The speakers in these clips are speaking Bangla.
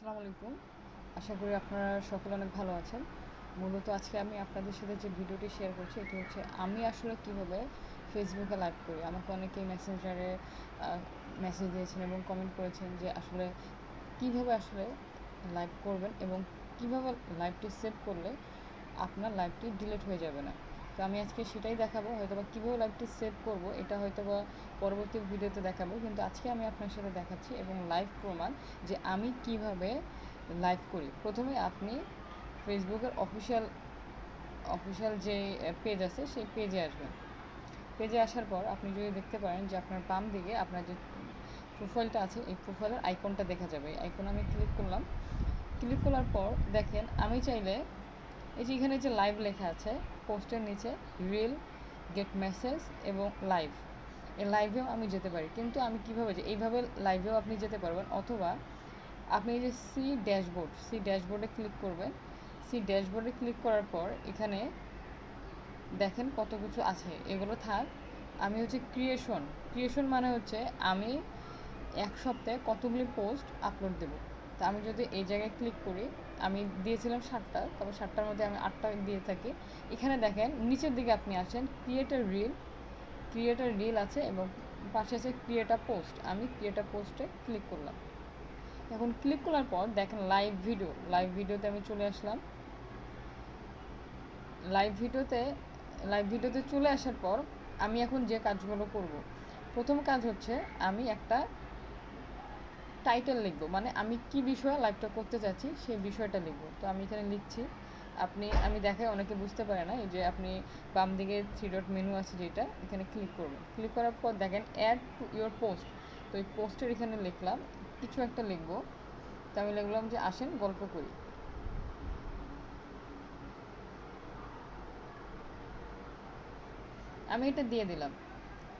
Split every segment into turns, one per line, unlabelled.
আসসালামু আলাইকুম। আশা করি আপনারা সকলে অনেক ভালো আছেন। মূলত আজকে আমি আপনাদের সাথে যে ভিডিওটি শেয়ার করছি, এটি হচ্ছে আমি আসলে কীভাবে ফেসবুকে লাইভ করি। আমাকে অনেকেই মেসেঞ্জারে মেসেজ দিয়েছেন এবং কমেন্ট করেছেন যে আসলে কীভাবে আসলে লাইভ করবেন এবং কীভাবে লাইভটি সেভ করলে আপনার লাইভটি ডিলিট হয়ে যাবে না। তো আমি আজকে সেটাই দেখাবো হয়তো বা কীভাবে লাইভটি সেভ করব, এটা হয়তো বা পরবর্তী ভিডিওতে দেখাবো, কিন্তু আজকে আমি আপনার সাথে দেখাচ্ছি এবং লাইভ প্রমাণ যে আমি কীভাবে লাইভ করি। প্রথমে আপনি ফেসবুকের অফিসিয়াল অফিসিয়াল যে পেজ আছে, সেই পেজে আসবেন। পেজে আসার পর আপনি যদি দেখতে পারেন যে আপনার বাম দিকে আপনার যে প্রোফাইলটা আছে, এই প্রোফাইলের আইকনটা দেখা যাবে। এই আইকন আমি ক্লিক করলাম। ক্লিক করার পর দেখেন, আমি চাইলে এই যে এখানে যে লাইভ লেখা আছে পোস্টের নিচে রিল গেট মেসেজ এবং লাইভ এই লাইভেও আমি যেতে পারি, কিন্তু আমি কীভাবে যে, এইভাবে লাইভেও আপনি যেতে পারবেন, অথবা আপনি এই যে সি ড্যাশবোর্ড সি ড্যাশবোর্ডে ক্লিক করবেন। সি ড্যাশবোর্ডে ক্লিক করার পর এখানে দেখেন কত কিছু আছে, এগুলো থাক। আমি হচ্ছে ক্রিয়েশন ক্রিয়েশন মানে হচ্ছে আমি এক সপ্তাহে কতগুলি পোস্ট আপলোড দেবো। তা আমি যদি এই জায়গায় ক্লিক করি, আমি দিয়েছিলাম সাতটা, তবে সাতটার মধ্যে আমি আটটা দিয়ে থাকি। এখানে দেখেন, নিচের দিকে আপনি আসেন ক্রিয়েটার রিল ক্রিয়েটার রিল আছে এবং পাশে আছে ক্রিয়েটার পোস্ট আমি ক্রিয়েটার পোস্টে ক্লিক করলাম। এখন ক্লিক করার পর দেখেন লাইভ ভিডিও লাইভ ভিডিওতে আমি চলে আসলাম। লাইভ ভিডিওতে লাইভ ভিডিওতে চলে আসার পর আমি এখন যে কাজগুলো করব, প্রথম কাজ হচ্ছে আমি একটা টাইটেল লিখব। মানে আমি কি বিষয়ে লাইভটা করতে চাচ্ছি সেই বিষয়টা লিখব। তো আমি এখানে লিখছি, আপনি, আমি দেখাই, অনেকে বুঝতে পারে না, এই যে আপনি বাম দিকে থ্রি ডট মেনু আছে যেটা, এখানে ক্লিক করবেন। ক্লিক করার পর দেখেন অ্যাড টু ইয়োর পোস্ট তো এই পোস্টের এখানে লিখলাম, কিছু একটা লিখব। তো আমি লিখলাম যে, আসেন, গল্প করি। আমি এটা দিয়ে দিলাম।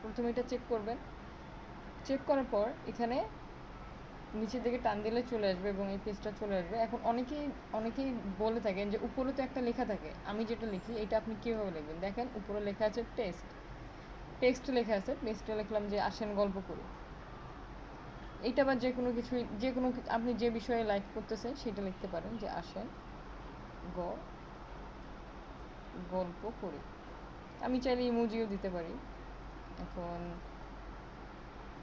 প্রথমে এটা চেক করবেন। চেক করার পর এখানে নিচের দিকে টান দিলে চলে আসবে এবং এই পেজটা চলে আসবে। এখন অনেকেই অনেকেই বলে থাকেন যে উপরে তো একটা লেখা থাকে। আমি যেটা লিখি, এটা আপনি কীভাবে লিখবেন? দেখেন, উপরে লেখা আছে টেক্সট টেক্সট লেখা আছে। টেক্সটে লিখলাম যে, আসেন, গল্প করি। এইটা বা যে কোনো কিছুই যে কোনো আপনি যে বিষয়ে লাইক করতেছেন, সেটা লিখতে পারেন যে, আসেন, গ, গল্প করি। আমি চাইলে ইমোজিও দিতে পারি। এখন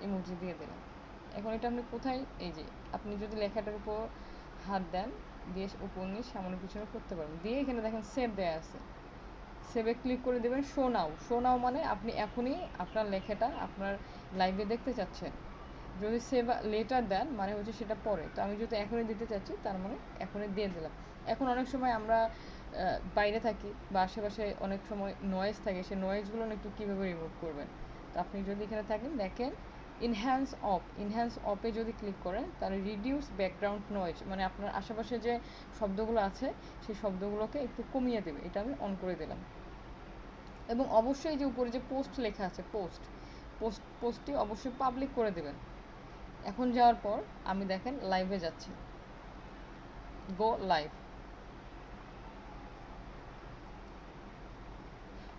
ইমোজি দিয়ে দিলাম। এখন এটা আপনি কোথায়, এই যে আপনি যদি লেখাটার উপর হাত দেন, দিয়ে উপর নিয়ে সামনে পিছনে করতে পারবেন দিয়ে এখানে দেখেন সেভ দেয়া আছে। সেভে ক্লিক করে দেবেন শো নাও শো নাও মানে আপনি এখনই আপনার লেখাটা আপনার লাইভে দেখতে চাচ্ছেন। যদি সেভ লেটার দেন মানে হচ্ছে সেটা পরে। তো আমি যদি এখনই দিতে চাচ্ছি, তার মানে এখনই দিয়ে দিলাম। এখন অনেক সময় আমরা বাইরে থাকি বা আশেপাশে অনেক সময় নয়েজ থাকে, সেই নয়েজগুলো একটু কীভাবে রিমুভ করবেন? তো আপনি যদি এখানে থাকেন, দেখেন ইনহ্যান্স অফ ইনহ্যান্স অপে যদি ক্লিক করেন, তাহলে রিডিউস ব্যাকগ্রাউন্ড নয়েজ মানে আপনার আশেপাশে যে শব্দগুলো আছে, সেই শব্দগুলোকে একটু কমিয়ে দেবে। এটা আমি অন করে দিলাম। এবং অবশ্যই যে উপরে যে পোস্ট লেখা আছে পোস্ট পোস্ট পোস্টটি অবশ্যই পাবলিক করে দেবেন। এখন যাওয়ার পর আমি দেখেন লাইভে যাচ্ছি। গো লাইভ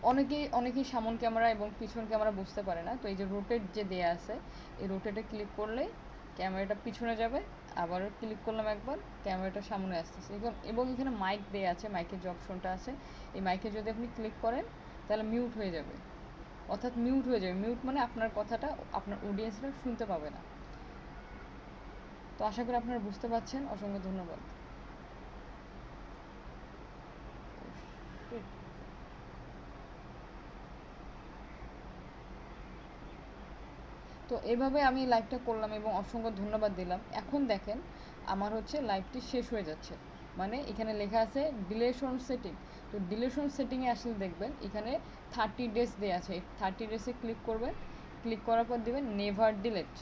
অনেকেই অনেকেই সামন ক্যামেরা এবং পিছন ক্যামেরা বুঝতে পারে না। তো এই যে রোটেট যে দেয়া আছে, এই রোটেটে ক্লিক করলে ক্যামেরাটা পিছনে যাবে। আবার ক্লিক করলাম একবার, ক্যামেরাটা সামনে আসতেছে। এবং এবং এখানে মাইক দেয়া আছে মাইকের যে অপশনটা আছে, এই মাইকে যদি আপনি ক্লিক করেন, তাহলে মিউট হয়ে যাবে। অর্থাৎ মিউট হয়ে যাবে। মিউট মানে আপনার কথাটা আপনার অডিয়েন্সরা শুনতে পাবে না। তো আশা করি আপনারা বুঝতে পারছেন। অসংখ্য ধন্যবাদ। তো এভাবে আমি লাইভটা করলাম এবং অসংখ্য ধন্যবাদ দিলাম। এখন দেখেন, আমার হচ্ছে লাইভটি শেষ হয়ে যাচ্ছে। মানে এখানে লেখা আছে ডিলেশন সেটিং তো ডিলেশন সেটিংয়ে আসলে দেখবেন, এখানে থার্টি ডেজ দেওয়া আছে। থার্টি ডেজে ক্লিক করবেন। ক্লিক করার পর দেবেন never delete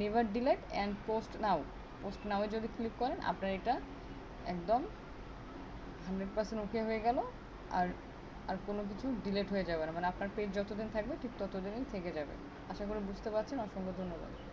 never delete and post now post now যদি ক্লিক করেন, আপনার এটা একদম হান্ড্রেড পার্সেন্ট ওকে হয়ে গেল। আর আর কোনো কিছু ডিলেট হয়ে যাবে না। মানে আপনার পেজ যতদিন থাকবে, ঠিক ততদিনই থেকে যাবে। আশা করি বুঝতে পারছেন। অসংখ্য ধন্যবাদ।